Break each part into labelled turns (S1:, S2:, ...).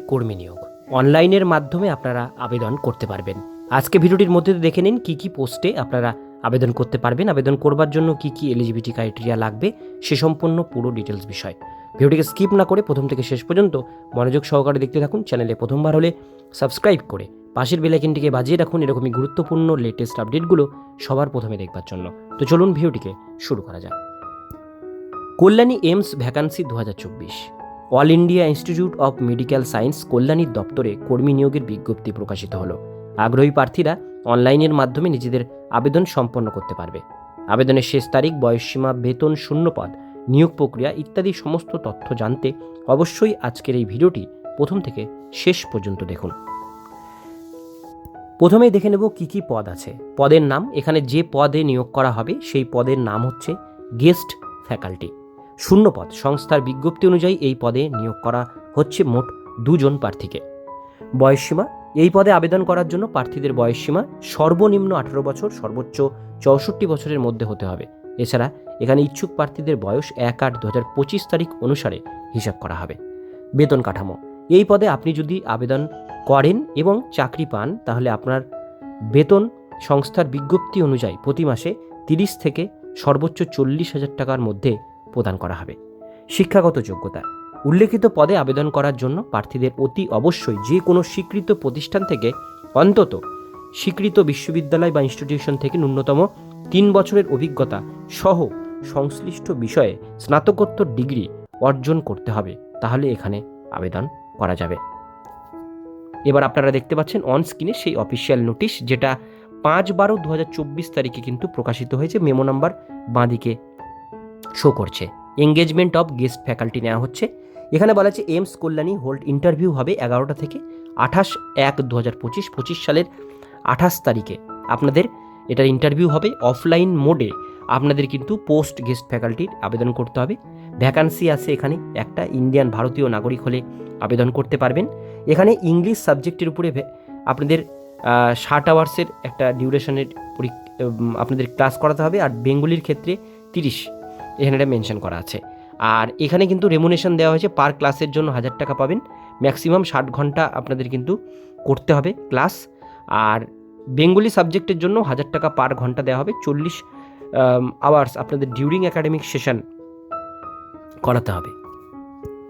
S1: কর্মী নিয়োগ। অনলাইনের মাধ্যমে আপনারা আবেদন করতে পারবেন। আজকে ভিডিওটির মধ্যে দেখে নিন কী কী পোস্টে আপনারা আবেদন করতে পারবেন। আবেদন করবার জন্য কী কী এলিজিবিলিটি ক্রাইটেরিয়া লাগবে সে সম্পূর্ণ পুরো ডিটেলস বিষয়। ভিডিওটিকে স্কিপ না করে প্রথম থেকে শেষ পর্যন্ত মনোযোগ সহকারে দেখতে থাকুন। চ্যানেলে প্রথমবার হলে সাবস্ক্রাইব করে পাশের বেলাইকিনটিকে বাজিয়ে রাখুন। এরকমই গুরুত্বপূর্ণ লেটেস্ট আপডেটগুলো সবার প্রথমে দেখবার জন্য। তো চলুন ভিডিওটিকে শুরু করা যাক। কল্যাণী এইমস ভ্যাকান্সি দু হাজার চব্বিশ। All India Institute of Medical Science কল্যাণীর দপ্তরে কর্মী নিয়োগের বিজ্ঞপ্তি প্রকাশিত হলো। আগ্রহী প্রার্থীরা অনলাইনের মাধ্যমে নিজেদের আবেদন সম্পন্ন করতে পারবে। আবেদনের শেষ তারিখ, বয়সসীমা, বেতন, শূন্যপদ, নিয়োগ প্রক্রিয়া ইত্যাদি সমস্ত তথ্য জানতে অবশ্যই আজকের এই ভিডিওটি প্রথম থেকে শেষ পর্যন্ত দেখুন। প্রথমেই দেখে নেব কি কি পদ আছে। পদের নাম, এখানে যে পদে নিয়োগ করা হবে, সেই পদের নাম হচ্ছে গেস্ট ফ্যাকাল্টি। শূন্য পদ সংস্থার বিজ্ঞপ্তি অনুযায়ী এই পদে নিয়োগ করা হচ্ছে মোট দুজন প্রার্থীকে। বয়সসীমা, এই পদে আবেদন করার জন্য প্রার্থীদের বয়সসীমা সর্বনিম্ন আঠারো বছর, সর্বোচ্চ চৌষট্টি বছরের মধ্যে হতে হবে। এছাড়া এখানে ইচ্ছুক প্রার্থীদের বয়স এক আট দু হাজার পঁচিশ তারিখ অনুসারে হিসাব করা হবে। বেতন কাঠামো, এই পদে আপনি যদি আবেদন করেন এবং চাকরি পান, তাহলে আপনার বেতন সংস্থার বিজ্ঞপ্তি অনুযায়ী প্রতি মাসে তিরিশ থেকে সর্বোচ্চ চল্লিশ হাজার টাকার মধ্যে প্রদান করা হবে। শিক্ষাগত যোগ্যতা। উল্লেখিত পদে আবেদন করার জন্য প্রার্থীদের অতি অবশ্যই যে কোনো স্বীকৃত প্রতিষ্ঠান থেকে অন্তত স্বীকৃত বিশ্ববিদ্যালয় বা ইনস্টিটিউশন থেকে ন্যূনতম তিন বছরের অভিজ্ঞতা সহ সংশ্লিষ্ট বিষয়ে স্নাতকোত্তর ডিগ্রি অর্জন করতে হবে, তাহলে এখানে আবেদন করা যাবে। এবার আপনারা দেখতে পাচ্ছেন অন স্ক্রিনে সেই অফিসিয়াল নোটিশ যেটা পাঁচ বারো দু তারিখে কিন্তু প্রকাশিত হয়েছে। মেমো নাম্বার বাঁদিকে শো করছে। এঙ্গেজমেন্ট অফ গেস্ট ফ্যাকাল্টি নেওয়া হচ্ছে। এখানে বলা হচ্ছে এমস কল্যাণী হোল্ড ইন্টারভিউ হবে এগারোটা থেকে আঠাশ এক দু হাজার পঁচিশ পঁচিশ সালের আঠাশ তারিখে। আপনাদের এটার ইন্টারভিউ হবে অফলাইন মোডে আপনাদের কিন্তু পোস্ট গেস্ট ফ্যাকাল্টির আবেদন করতে হবে। ভ্যাকান্সি আছে এখানে, একটা ইন্ডিয়ান ভারতীয় নাগরিক হলে আবেদন করতে পারবেন। এখানে ইংলিশ সাবজেক্টের উপরে আপনাদের ষাট আওয়ার্সের একটা ডিউরেশনের আপনাদের ক্লাস করাতে হবে। আর বেঙ্গলির ক্ষেত্রে তিরিশ। এখানে এটা মেনশন করা আছে। আর এখানে কিন্তু রেমুনেশন দেওয়া হয়েছে পার ক্লাসের জন্য হাজার টাকা পাবেন। ম্যাক্সিমাম ষাট ঘণ্টা আপনাদের কিন্তু করতে হবে ক্লাস আর বেঙ্গলি সাবজেক্টের জন্য হাজার টাকা পার ঘণ্টা দেওয়া হবে। চল্লিশ আওয়ার্স আপনাদের ডিউরিং একাডেমিক সেশন করাতে হবে।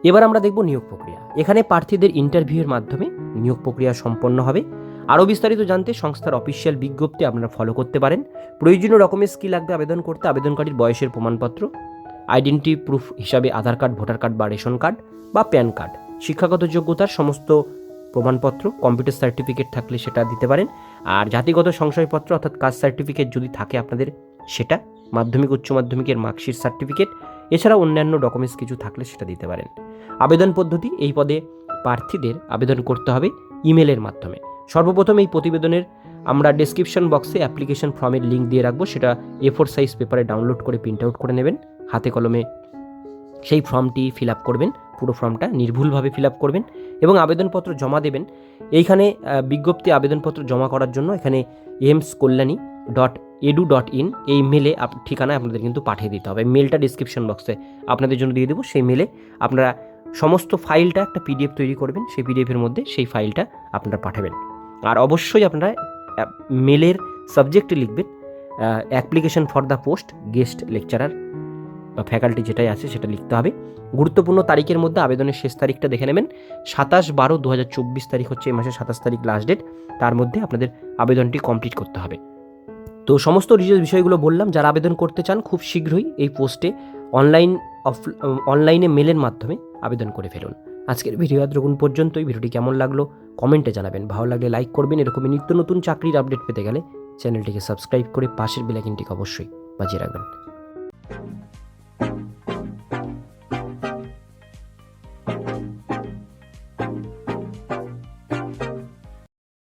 S1: এবার আমরা দেখব নিয়োগ প্রক্রিয়া। এখানে প্রার্থীদের ইন্টারভিউয়ের মাধ্যমে নিয়োগ প্রক্রিয়া সম্পন্ন হবে। আরও বিস্তারিত জানতে সংস্থার অফিসিয়াল বিজ্ঞপ্তি আপনারা ফলো করতে পারেন। প্রয়োজনীয় রকমের কি লাগবে আবেদন করতে। আবেদনকারীর বয়সের প্রমাণপত্র আইডেন্টি প্রুফ হিসাবে আধার কার্ড ভোটার কার্ড বা রেশন কার্ড বা প্যান কার্ড শিক্ষাগত যোগ্যতার সমস্ত প্রমাণপত্র কম্পিউটার সার্টিফিকেট থাকলে সেটা দিতে পারেন। আর জাতিগত সংশয়পত্র অর্থাৎ কাস্ট সার্টিফিকেট যদি থাকে আপনাদের, সেটা মাধ্যমিক, উচ্চ মাধ্যমিকের মার্কশিট সার্টিফিকেট এছাড়া অন্যান্য ডকুমেন্টস কিছু থাকলে সেটা দিতে পারেন। আবেদন পদ্ধতি, এই পদে প্রার্থীদের আবেদন করতে হবে ইমেলের মাধ্যমে। সর্বপ্রথম এই প্রতিবেদনের আমরা ডেসক্রিপশন বক্সে অ্যাপ্লিকেশন ফর্মের লিঙ্ক দিয়ে রাখব। সেটা এ ফোর সাইজ পেপারে ডাউনলোড করে প্রিন্ট আউট করে নেবেন। হাতে কলমে সেই ফর্মটি ফিল আপ করবেন। পুরো ফর্মটা নির্ভুলভাবে ফিল আপ করবেন এবং আবেদনপত্র জমা দেবেন। এইখানে বিজ্ঞপ্তি আবেদনপত্র জমা করার জন্য এখানে AIIMS Kalyani dot edu dot in এই মেলে ঠিকানায় আপনাদের কিন্তু পাঠিয়ে দিতে হবে। মেলটা ডিসক্রিপশন বক্সে আপনাদের জন্য দিয়ে দেবো। সেই মেলে আপনারা সমস্ত ফাইলটা একটা পিডিএফ তৈরি করবেন। সেই পিডিএফের মধ্যে সেই ফাইলটা আপনারা পাঠাবেন। আর অবশ্যই আপনারা মেলের সাবজেক্টে লিখবেন application for the post guest lecturer বা ফ্যাকাল্টি যেটাই আছে সেটা লিখতে হবে। গুরুত্বপূর্ণ তারিখের মধ্যে আবেদনের শেষ তারিখটা দেখে নেবেন। সাতাশ বারো দু হাজার চব্বিশ তারিখ হচ্ছে এই মাসের সাতাশ তারিখ লাস্ট ডেট তার মধ্যে আপনাদের আবেদনটি কমপ্লিট করতে হবে। তো সমস্ত ডিটেলস বিষয়গুলো বললাম, যারা আবেদন করতে চান খুব শীঘ্রই এই পোস্টে অনলাইন অফ অনলাইনে মেলের মাধ্যমে আবেদন করে ফেলুন। আজকের ভিডিও এতটুকুন পর্যন্তই। ভিডিওটি কেমন লাগল? কমেন্টে জানাবেন। ভালো লাগলে লাইক করবেন। এরকমই নিত্য নতুন চাকরির আপডেট পেতে গেলে চ্যানেলটিকে সাবস্ক্রাইব করে পাশের বেলাইকিনটিকে অবশ্যই বাজিয়ে রাখবেন।